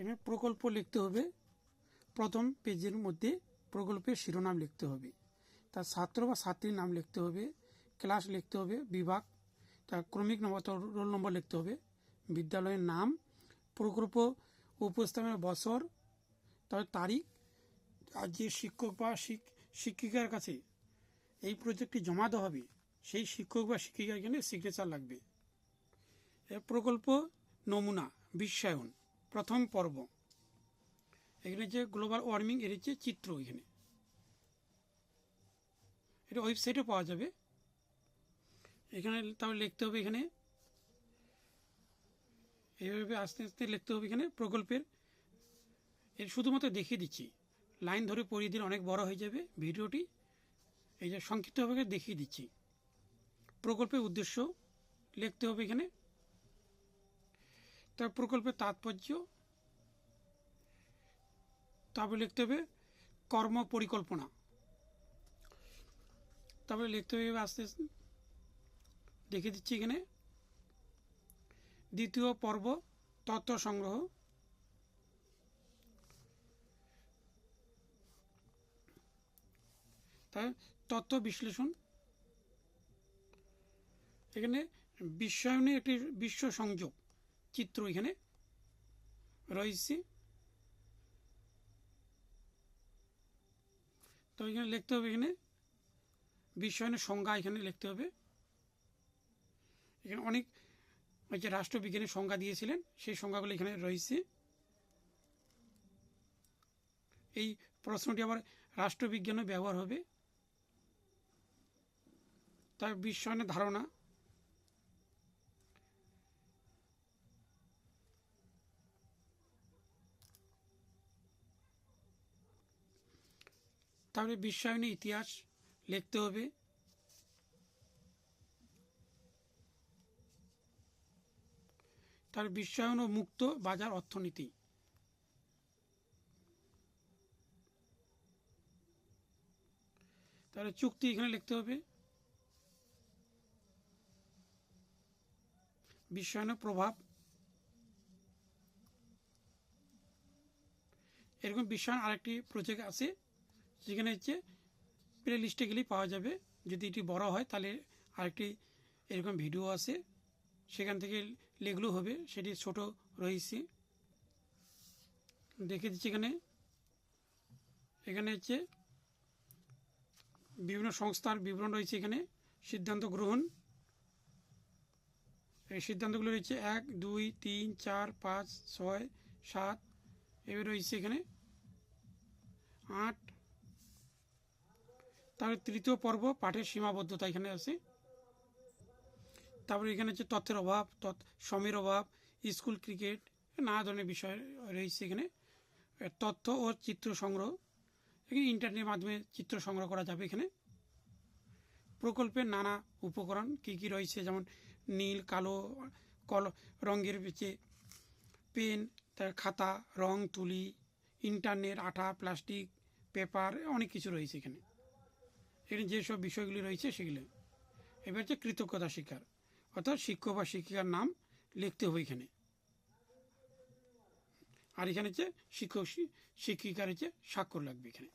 এখানে প্রকল্প লিখতে হবে। প্রথম পেজের মধ্যে প্রকল্পের শিরোনাম লিখতে হবে। তার ছাত্র বা ছাত্রীর নাম লিখতে হবে। ক্লাস লিখতে হবে। বিভাগ। তার ক্রমিক নম্বর রোল নম্বর লিখতে হবে। বিদ্যালয়ের নাম। প্রকল্প উপস্থাপনের বছর। তার তারিখ। আর যে শিক্ষক বা শিক- শিক্ষিকার কাছে এই প্রজেক্টটি জমা দেওয়া হবে। সেই শিক্ষক বা শিক্ষিকার জন্য সিগনেচার লাগবে। প্রকল্প নমুনা, বিশ্বায়ন। প্রথম পর্ব। এখানে যে গ্লোবাল ওয়ার্মিং এর হচ্ছে চিত্র এখানে। এটা ওয়েবসাইটে পাওয়া যাবে। এখানে তাহলে লিখতে হবে এখানে। এইভাবে আস্তে আস্তে লিখতে হবে এখানে প্রকল্পের। এর শুধুমাত্র দেখিয়ে দিচ্ছি। লাইন ধরে পড়িয়ে দিলে অনেক বড় হয়ে যাবে ভিডিওটি। এই যে সংক্ষিপ্তভাবে দেখিয়ে দিচ্ছি। প্রকল্পের উদ্দেশ্য লিখতে হবে এখানে। তার প্রকল্পের তাৎপর্য? তারপরে লিখতে হবে কর্ম পরিকল্পনা। তারপরে লিখতে হবে আস্তে আস্তে। দেখে দিচ্ছি এখানে। দ্বিতীয় পর্ব, তথ্য সংগ্রহ। তাই তথ্য বিশ্লেষণ। এখানে বিশ্বায়নের একটি বিশ্ব সংযোগ। চিত্র এখানে রয়েছে। তো এখানে লিখতে হবে এখানে বিশ্বায়নের সংজ্ঞা এখানে লিখতে হবে। এখানে অনেক যে রাষ্ট্রবিজ্ঞানের সংজ্ঞা দিয়েছিলেন, সেই সংজ্ঞাগুলো এখানে রয়েছে। এই প্রশ্নটি আবার রাষ্ট্রবিজ্ঞানে ব্যবহার হবে। তার বিশ্বায়নের ধারণা তারপরে বিশ্বায়নের ইতিহাস লিখতে হবে। তার বিশ্বায়ন ও মুক্ত বাজার অর্থনীতি। তাহলে চুক্তি এখানে লিখতে হবে। বিশ্বায়নের প্রভাব। এরকম বিশ্বায়ন আরেকটি প্রজেক্ট আছে। যেখানে হচ্ছে প্লে লিস্টে গেলেই পাওয়া যাবে। যদি এটি বড় হয়, তাহলে আরেকটি এরকম ভিডিও আছে। সেখান থেকে লেখলো হবে, সেটি ছোট রয়েছে। দেখে দিচ্ছি এখানে। এখানে হচ্ছে বিভিন্ন সংস্থার বিবরণ রয়েছে এখানে, সিদ্ধান্ত গ্রহণ। এই সিদ্ধান্তগুলো রয়েছে এক, দুই, তিন, চার, পাঁচ, ছয়, সাত এবার রয়েছে এখানে। আট তারপরে তৃতীয় পর্ব পাঠের সীমাবদ্ধতা এখানে আছে। তারপরে এখানে হচ্ছে তথ্যের অভাব তথ্য সময়ের অভাব, স্কুল ক্রিকেট, নানা ধরনের বিষয় রয়েছে এখানে। তথ্য ও চিত্র সংগ্রহ, এখানে ইন্টারনেটের মাধ্যমে চিত্র সংগ্রহ করা যাবে এখানে। প্রকল্পের নানা উপকরণ কি কি রয়েছে? যেমন নীল, কালো, কল, রঙের যে পেন, তার খাতা, রং, তুলি, ইন্টারনেট, আঠা, প্লাস্টিক, পেপার, অনেক কিছু রয়েছে এখানে। এখানে যেসব বিষয়গুলি রয়েছে সেগুলি। এবার হচ্ছে কৃতজ্ঞতা শিকার অর্থাৎ শিক্ষক বা শিক্ষিকার নাম লিখতে হবে এখানে। আর এখানে হচ্ছে শিক্ষক শিক্ষিকার হচ্ছে স্বাক্ষর লাগবে এখানে।